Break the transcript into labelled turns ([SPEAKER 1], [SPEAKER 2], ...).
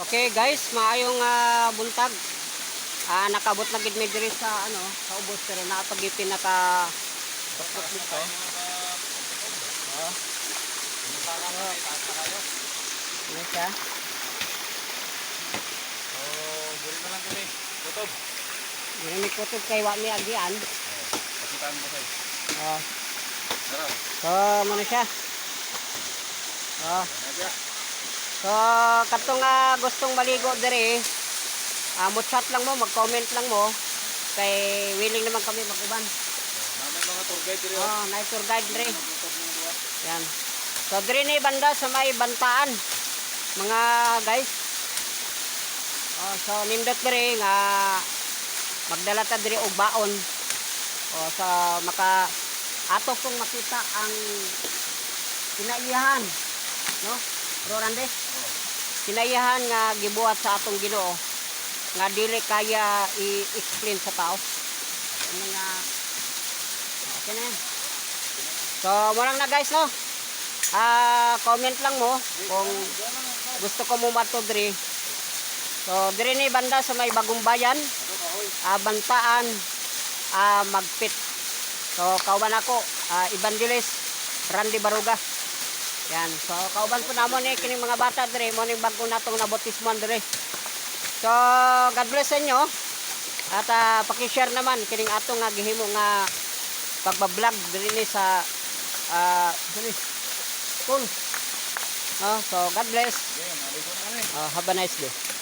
[SPEAKER 1] Okay guys, maayong ah, buntag. Ah, nakabot na gid mi diri sa ano, sa ubos pero naapag yung pinaka tuktok dito. Oh. Ano siya?
[SPEAKER 2] Oh, duri na lang kami. Kutob.
[SPEAKER 1] Dili mi kutob kay wa mi agian.
[SPEAKER 2] Pakitaan mo sa'yo.
[SPEAKER 1] Oh.
[SPEAKER 2] Tara.
[SPEAKER 1] So, ano siya? Oh. So, kato nga gustong maligo diri, ah, mo chat lang mo, mag-comment lang mo. Kay willing naman kami mag-uban.
[SPEAKER 2] Namin mga tour guide dito.
[SPEAKER 1] Oh, night tour guide
[SPEAKER 2] duwa.
[SPEAKER 1] Yan. So, diri ni banda sa may bantaan. Mga guys. Oh, so nindot diri nga magdala ta diri og baon. Oh, sa maka ato kong makita ang kinaiyahan, no? Bro Rande. Kinaiyahan nga gibuhat sa atong Ginoo nga dili kaya i-explain sa tao. Ano nga Okay na. So, walang na guys, no? Ah, comment lang mo kung gusto ko mo mato diri. So, diri ni banda sa may bagong bayan, ah, bantaan, ah, magpit. So, kauban ako, ah, Ibandilis, Randy Baruga. Yan. So, kauban po namo ni kining mga bata diri, mo ning bago natong nabotismuan diri. So, God bless inyo. At ah, paki-share naman kining atong nga gihimo nga pagbablog diri ni sa ah diri school. Oh, so God bless. Uh, have a nice day.